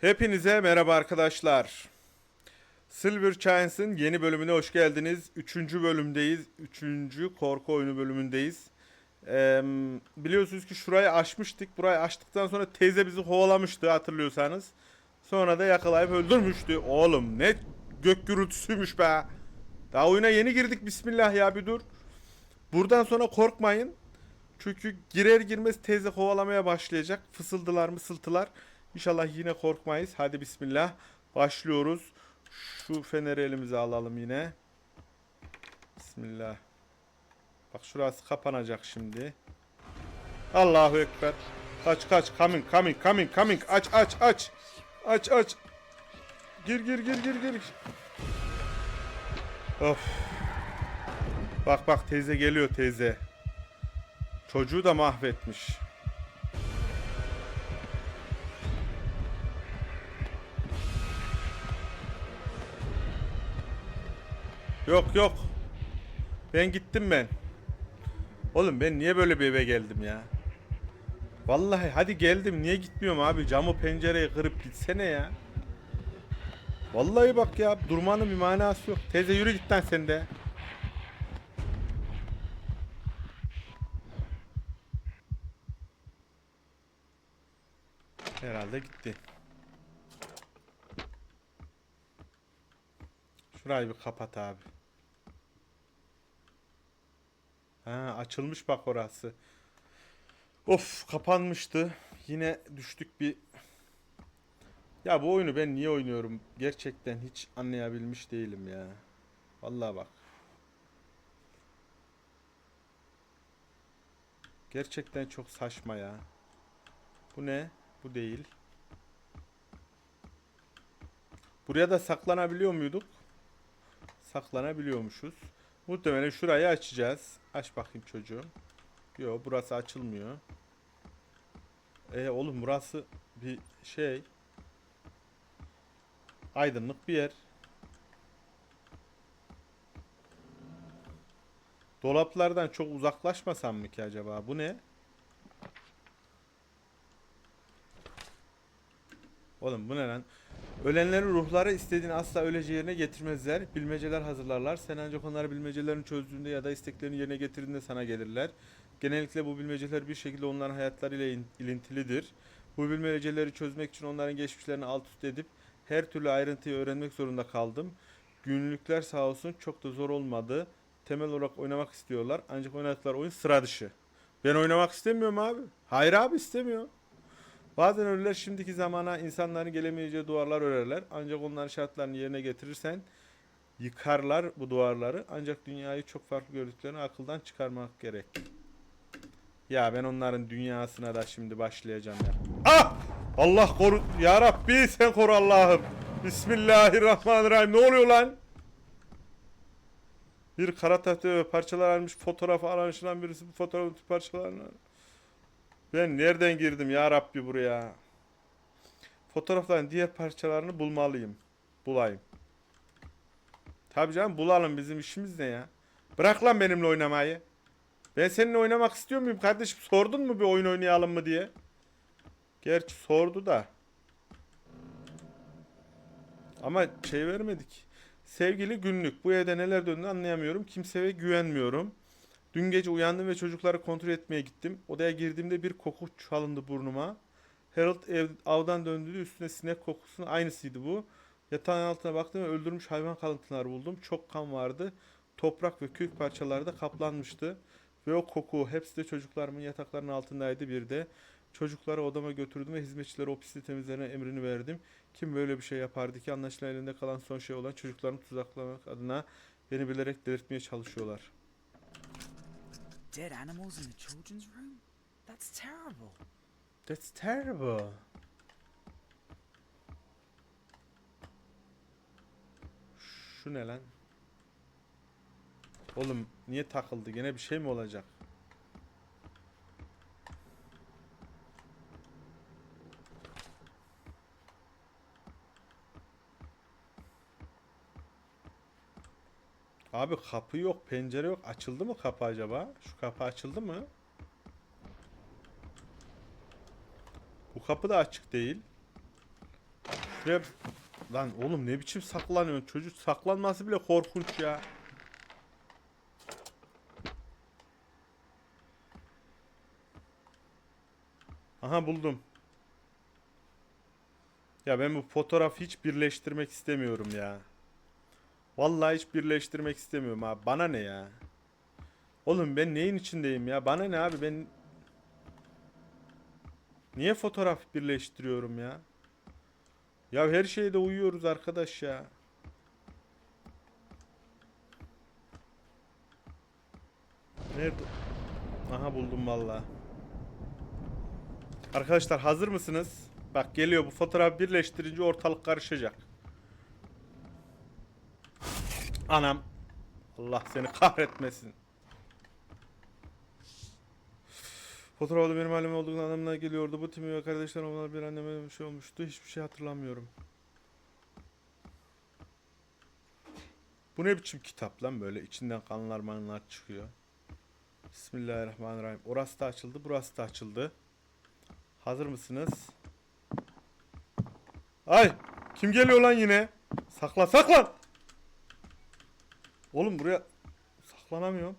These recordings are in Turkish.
Hepinize merhaba arkadaşlar. Silver Giants'ın yeni bölümüne hoş geldiniz. Üçüncü bölümdeyiz. Üçüncü korku oyunu bölümündeyiz. Ee, biliyorsunuz ki şurayı açmıştık. Burayı açtıktan sonra teyze bizi kovalamıştı hatırlıyorsanız. Sonra da yakalayıp öldürmüştü. Oğlum ne gök gürültüsüymüş be. Daha oyuna yeni girdik bismillah ya bir dur. Buradan sonra korkmayın. Çünkü girer girmez teyze kovalamaya başlayacak. Fısıldılar mısıltılar. İnşallah yine korkmayız. Hadi bismillah. Başlıyoruz. Şu feneri elimize alalım yine. Bismillah. Bak şurası kapanacak şimdi. Allahu Ekber. Kaç kaç. Coming coming coming coming. Aç aç aç. Aç aç. Gir gir gir gir gir. Of. Bak bak teyze geliyor teyze. Çocuğu da mahvetmiş. Yok yok. Ben gittim ben. Oğlum ben niye böyle bir eve geldim ya? Vallahi hadi geldim niye gitmiyorum abi camı pencereyi kırıp gitsene ya. Vallahi bak ya durmanın bir manası yok. Teyze yürü git lan sen de. Herhalde gitti. Şurayı bir kapat abi. Ha açılmış bak orası. Of kapanmıştı. Yine düştük bir ya bu oyunu ben niye oynuyorum? Gerçekten hiç anlayabilmiş değilim ya. Vallahi bak. Gerçekten çok saçma ya. Bu ne? Bu değil. Buraya da saklanabiliyor muyduk? Saklanabiliyormuşuz. Muhtemelen şurayı açacağız. Aç bakayım çocuğum. Yo burası açılmıyor. E oğlum burası bir şey. Aydınlık bir yer. Dolaplardan çok uzaklaşmasam mı ki acaba? Bu ne? Oğlum bu ne lan? Ölenlerin ruhları istediğini asla öleceği yerine getirmezler. Bilmeceler hazırlarlar. Sen ancak onları bilmecelerini çözdüğünde ya da isteklerini yerine getirdiğinde sana gelirler. Genellikle bu bilmeceler bir şekilde onların hayatlarıyla in- ilintilidir. Bu bilmeceleri çözmek için onların geçmişlerini alt üst edip her türlü ayrıntıyı öğrenmek zorunda kaldım. Günlükler sağ olsun çok da zor olmadı. Temel olarak oynamak istiyorlar. Ancak oynadıkları oyun sıra dışı. Ben oynamak istemiyorum abi. Hayır abi istemiyor. Bazen ölüler şimdiki zamana insanların gelemeyeceği duvarlar örerler. Ancak onların şartlarını yerine getirirsen yıkarlar bu duvarları. Ancak dünyayı çok farklı gördüklerini akıldan çıkarmak gerek. Ya ben onların dünyasına da şimdi başlayacağım ya. Ah! Allah koru ya Rabbi sen koru Allah'ım. Bismillahirrahmanirrahim. Ne oluyor lan? Bir kara tahta ve parçalar almış fotoğrafı aranışılan birisi bu fotoğrafın parçalarını ben nereden girdim ya Rabbi buraya? Fotoğrafların diğer parçalarını bulmalıyım. Bulayım. Tabii canım bulalım bizim işimiz ne ya? Bırak lan benimle oynamayı. Ben seninle oynamak istiyor muyum kardeşim? Sordun mu bir oyun oynayalım mı diye? Gerçi sordu da. Ama şey vermedik. Sevgili günlük. Bu evde neler döndüğünü anlayamıyorum. Kimseye güvenmiyorum. Dün gece uyandım ve çocukları kontrol etmeye gittim. Odaya girdiğimde bir koku çalındı burnuma. Harold ev, avdan döndüğünde üstüne sinek kokusunun aynısıydı bu. Yatağın altına baktım ve öldürmüş hayvan kalıntıları buldum. Çok kan vardı. Toprak ve kök parçaları da kaplanmıştı. Ve o koku hepsi de çocuklarımın yataklarının altındaydı bir de. Çocukları odama götürdüm ve hizmetçilere o pisliği temizlerine emrini verdim. Kim böyle bir şey yapardı ki anlaşılan elinde kalan son şey olan çocuklarını tuzaklamak adına beni bilerek delirtmeye çalışıyorlar. Dead animals in the children's room? That's terrible. That's terrible. Şu ne lan? Oğlum niye takıldı? Gene bir şey mi olacak? Abi kapı yok, pencere yok. Açıldı mı kapı acaba? Şu kapı açıldı mı? Bu kapı da açık değil. Şuraya lan oğlum ne biçim saklanıyorsun? Çocuk saklanması bile korkunç ya. Aha buldum. Ya ben bu fotoğrafı hiç birleştirmek istemiyorum ya. Vallahi hiç birleştirmek istemiyorum abi. Bana ne ya? Oğlum ben neyin içindeyim ya? Bana ne abi? Ben Niye fotoğraf birleştiriyorum ya? Ya her şeyde uyuyoruz arkadaş ya. Nerede? Aha buldum valla. Arkadaşlar hazır mısınız? Bak geliyor bu fotoğraf birleştirince ortalık karışacak. Anam. Allah seni kahretmesin. Fotoğrafta benim halime olduğunu anlamına geliyordu. Bu timi ve kardeşlerim onlar bir anneme bir şey olmuştu. Hiçbir şey hatırlamıyorum. Bu ne biçim kitap lan böyle içinden kanlar manlar çıkıyor. Bismillahirrahmanirrahim. Orası da açıldı, burası da açıldı. Hazır mısınız? Ay! Kim geliyor lan yine? Saklan, saklan! Oğlum buraya saklanamıyorum.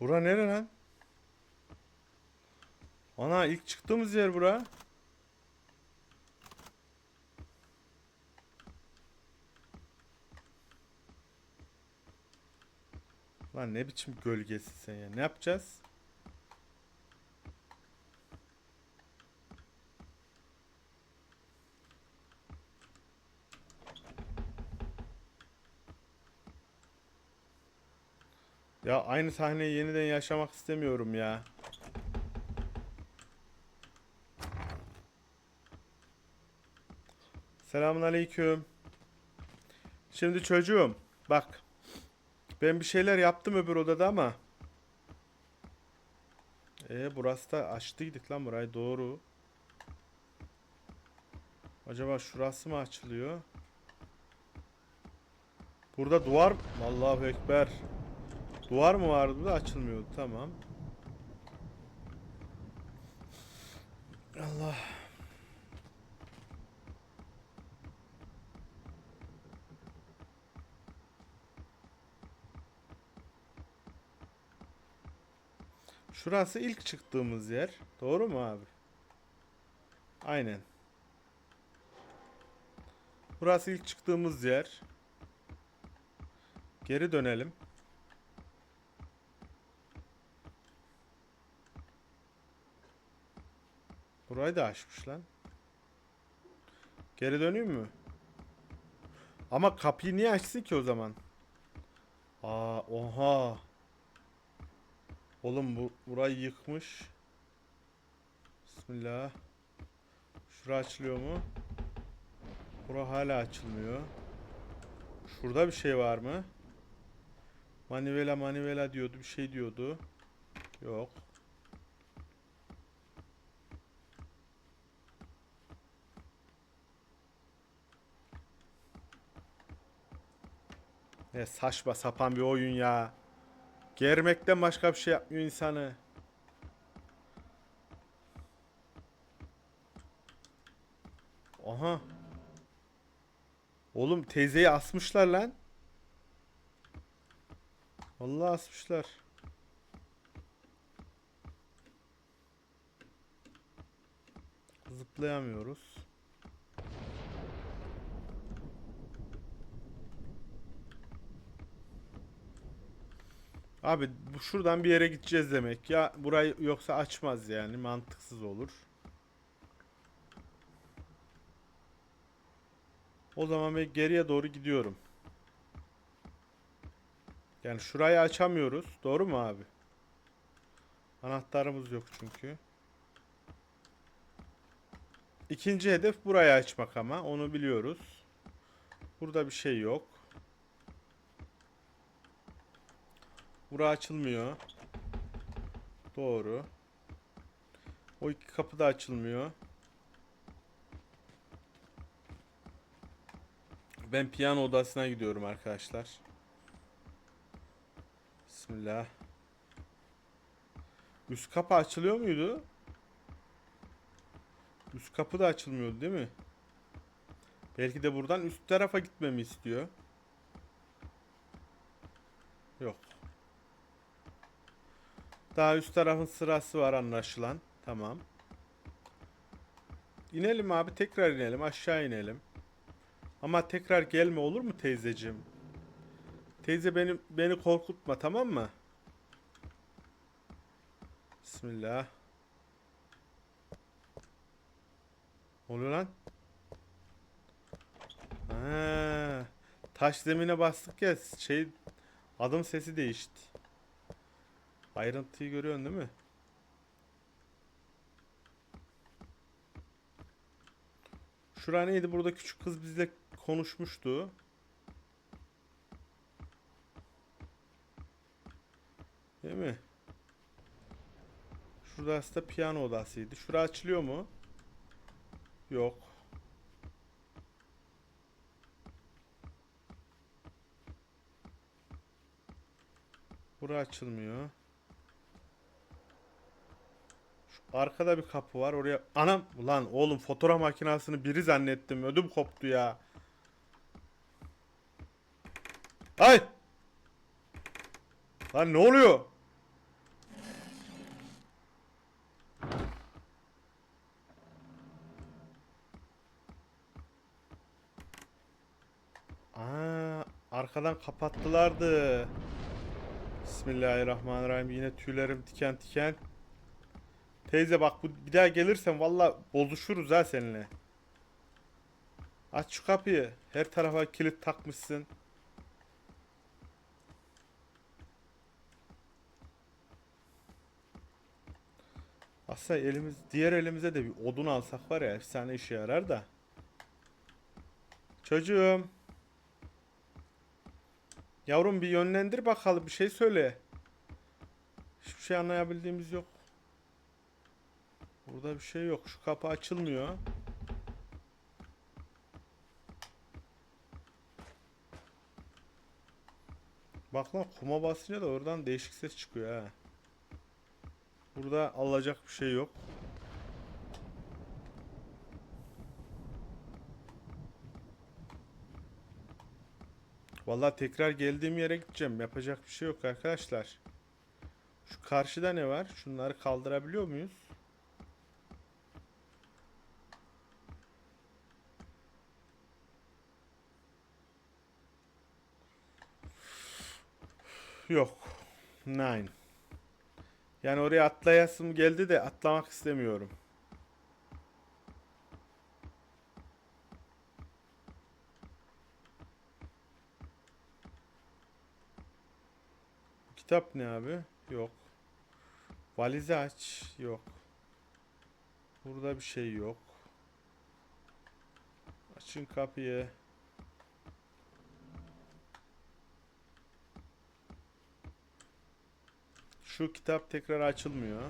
Bura nere lan? Ana ilk çıktığımız yer bura. Lan ne biçim gölgesi sen ya? Ne yapacağız? Ya aynı sahneyi yeniden yaşamak istemiyorum ya. Selamun aleyküm. Şimdi çocuğum bak. Ben bir şeyler yaptım öbür odada ama. E burası da açtıydık lan burayı doğru. Acaba şurası mı açılıyor? Burada duvar Allahu ekber. Duvar mı vardı burada açılmıyordu tamam. Allah. Şurası ilk çıktığımız yer. Doğru mu abi? Aynen. Burası ilk çıktığımız yer. Geri dönelim. Burayı da açmış lan. Geri döneyim mü? Ama kapıyı niye açsın ki o zaman? Aa, oha. Oğlum bu burayı yıkmış. Bismillah. Şura açılıyor mu? Bura hala açılmıyor. Şurada bir şey var mı? Manivela manivela diyordu. Bir şey diyordu. Yok. Ne saçma sapan bir oyun ya. Germekten başka bir şey yapmıyor insanı. Aha. Oğlum teyzeyi asmışlar lan. Vallahi asmışlar. Zıplayamıyoruz. Abi bu şuradan bir yere gideceğiz demek. Ya burayı yoksa açmaz yani mantıksız olur. O zaman ben geriye doğru gidiyorum. Yani şurayı açamıyoruz. Doğru mu abi? Anahtarımız yok çünkü. İkinci hedef burayı açmak ama onu biliyoruz. Burada bir şey yok. Bura açılmıyor. Doğru. O iki kapı da açılmıyor. Ben piyano odasına gidiyorum arkadaşlar. Bismillah. Üst kapı açılıyor muydu? Üst kapı da açılmıyordu değil mi? Belki de buradan üst tarafa gitmemi istiyor. Yok. Daha üst tarafın sırası var anlaşılan. Tamam. İnelim abi tekrar inelim aşağı inelim. Ama tekrar gelme olur mu teyzeciğim? Teyze beni beni korkutma tamam mı? Bismillah. Oluyor lan? Ha, taş zemine bastık ya şey adım sesi değişti. Ayrıntıyı görüyorsun değil mi? Şura neydi? Burada küçük kız bizle konuşmuştu. Değil mi? Şurada aslında piyano odasıydı. Şura açılıyor mu? Yok. Bura açılmıyor. Şu arkada bir kapı var. Oraya anam ulan oğlum fotoğraf makinesini biri zannettim. Ödüm koptu ya. Ay! Lan ne oluyor? Aa, arkadan kapattılardı. Bismillahirrahmanirrahim. Yine tüylerim diken diken. Teyze bak bu bir daha gelirsen valla bozuşuruz ha seninle. Aç şu kapıyı. Her tarafa kilit takmışsın. Aslında elimiz diğer elimize de bir odun alsak var ya efsane işe yarar da. Çocuğum. Yavrum bir yönlendir bakalım bir şey söyle. Hiçbir şey anlayabildiğimiz yok. Burada bir şey yok. Şu kapı açılmıyor. Bak lan kuma basınca da oradan değişik ses çıkıyor ha. Burada alacak bir şey yok. Vallahi tekrar geldiğim yere gideceğim. Yapacak bir şey yok arkadaşlar. Şu karşıda ne var? Şunları kaldırabiliyor muyuz? Yok. Nine. Yani oraya atlayasım geldi de atlamak istemiyorum. Kitap ne abi? Yok. Valizi aç. Yok. Burada bir şey yok. Açın kapıyı. Şu kitap tekrar açılmıyor.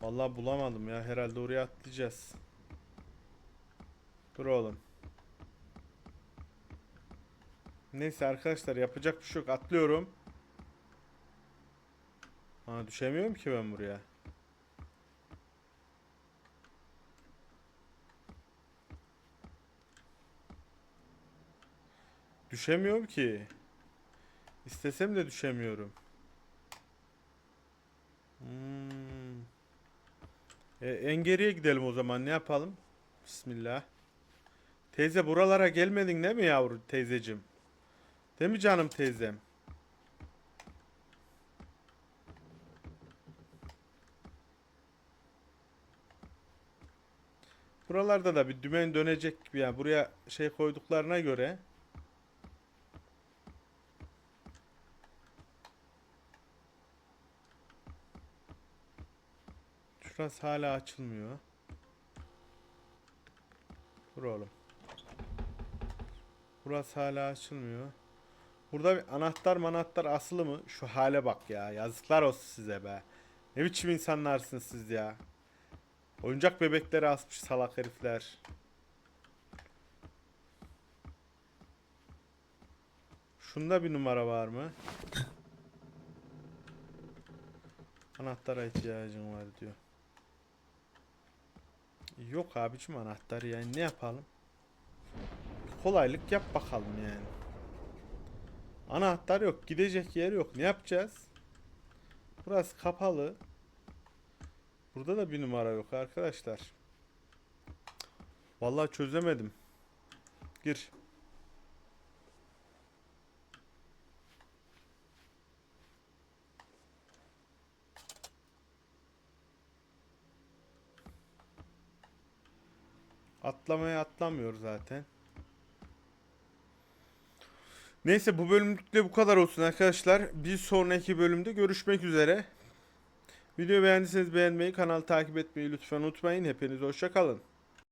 Vallahi bulamadım ya. Herhalde oraya atlayacağız. Dur oğlum. Neyse arkadaşlar yapacak bir şey yok. Atlıyorum. Ha düşemiyorum ki ben buraya. Düşemiyorum ki. İstesem de düşemiyorum. E, en geriye gidelim o zaman. Ne yapalım? Bismillah. Teyze buralara gelmedin değil mi yavru teyzecim? Değil mi canım teyzem? Buralarda da bir dümen dönecek gibi yani buraya şey koyduklarına göre Şurası hala açılmıyor. Dur oğlum. Burası hala açılmıyor. Burada bir anahtar manahtar asılı mı? Şu hale bak ya. Yazıklar olsun size be. Ne biçim insanlarsınız siz ya. Oyuncak bebekleri asmış salak herifler. Şunda bir numara var mı? Anahtara ihtiyacın var diyor. Yok abicim anahtar yani ne yapalım? Kolaylık yap bakalım yani. Anahtar yok, gidecek yer yok. Ne yapacağız? Burası kapalı. Burada da bir numara yok arkadaşlar. Vallahi çözemedim. Gir. Atlamaya atlamıyor zaten. Neyse bu bölümlük de bu kadar olsun arkadaşlar. Bir sonraki bölümde görüşmek üzere. Videoyu beğendiyseniz beğenmeyi, kanalı takip etmeyi lütfen unutmayın. Hepiniz hoşça kalın.